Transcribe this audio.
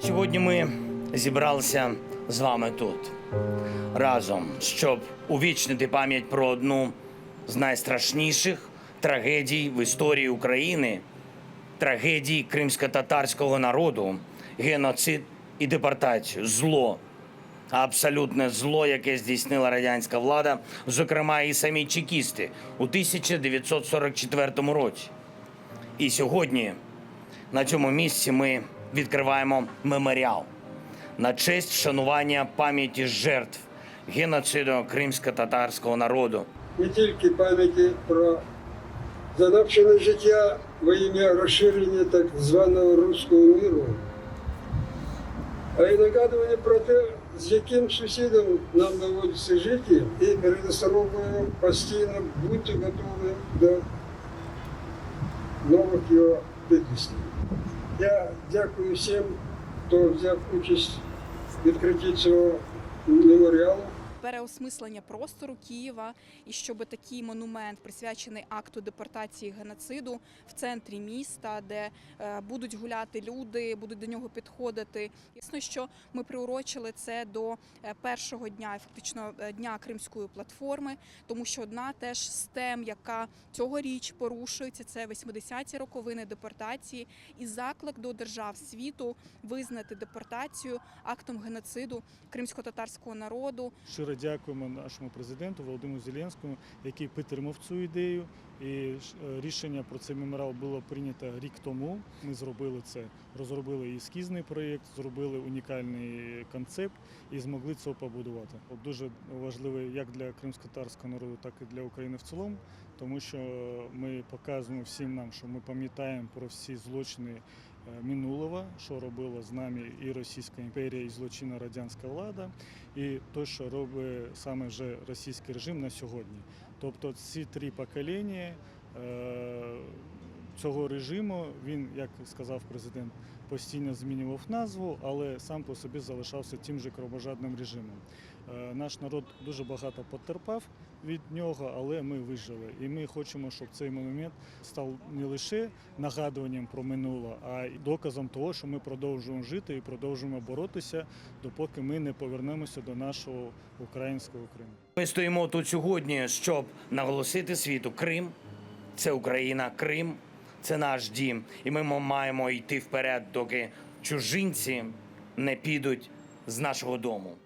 Сьогодні ми зібралися з вами тут разом, щоб увічнити пам'ять про одну з найстрашніших трагедій в історії України трагедії кримсько-татарського народу, геноцид і депортацію, зло, абсолютне зло, яке здійснила радянська влада, зокрема і самі чекісти у 1944 році. І сьогодні на цьому місці ми відкриваємо меморіал на честь вшанування пам'яті жертв геноциду кримсько-татарського народу. не тільки пам'яті про занапчене життя во ім'я розширення так званого руського миру, а й нагадування про те, з яким сусідом нам доводиться жити, і передосторогою постійно бути готовим до нових його підлістів. Я дякую всім, хто взяв участь в відкритті цього меморіалу. Переосмислення простору Києва, і щоб такий монумент, присвячений акту депортації геноциду в центрі міста, де е, будуть гуляти люди, будуть до нього підходити. Ясно, що ми приурочили це до е, першого дня, фактично е, дня Кримської платформи, тому що одна теж з тем, яка цьогоріч порушується, це 80-ті роковини депортації і заклик до держав світу визнати депортацію актом геноциду кримсько-татарського народу. Щиро дякуємо нашому президенту Володимиру Зеленському, який підтримав цю ідею. І е, рішення про цей меморіал було прийнято рік тому. Ми зробили це, розробили ескізний проєкт, зробили унікальний концепт і змогли це побудувати. Дуже важливий як для кримсько-татарського народу, так і для України в цілому, тому що ми показуємо всім нам, що ми пам'ятаємо про всі злочини минулого, що робила з нами і Російська імперія, і злочинна радянська влада, і те, що робить саме вже російський режим на сьогодні. Тобто ці три покоління е, цього режиму, він, як сказав президент, постійно змінював назву, але сам по собі залишався тим же кровожадним режимом. Е, Наш народ дуже багато потерпав від нього, але ми вижили. І ми хочемо, щоб цей монумент став не лише нагадуванням про минуле, а й доказом того, що ми продовжуємо жити і продовжуємо боротися, допоки ми не повернемося до нашого українського Криму. Ми стоїмо тут сьогодні, щоб наголосити світу Крим це Україна, Крим це наш дім. І ми маємо йти вперед, доки чужинці не підуть з нашого дому.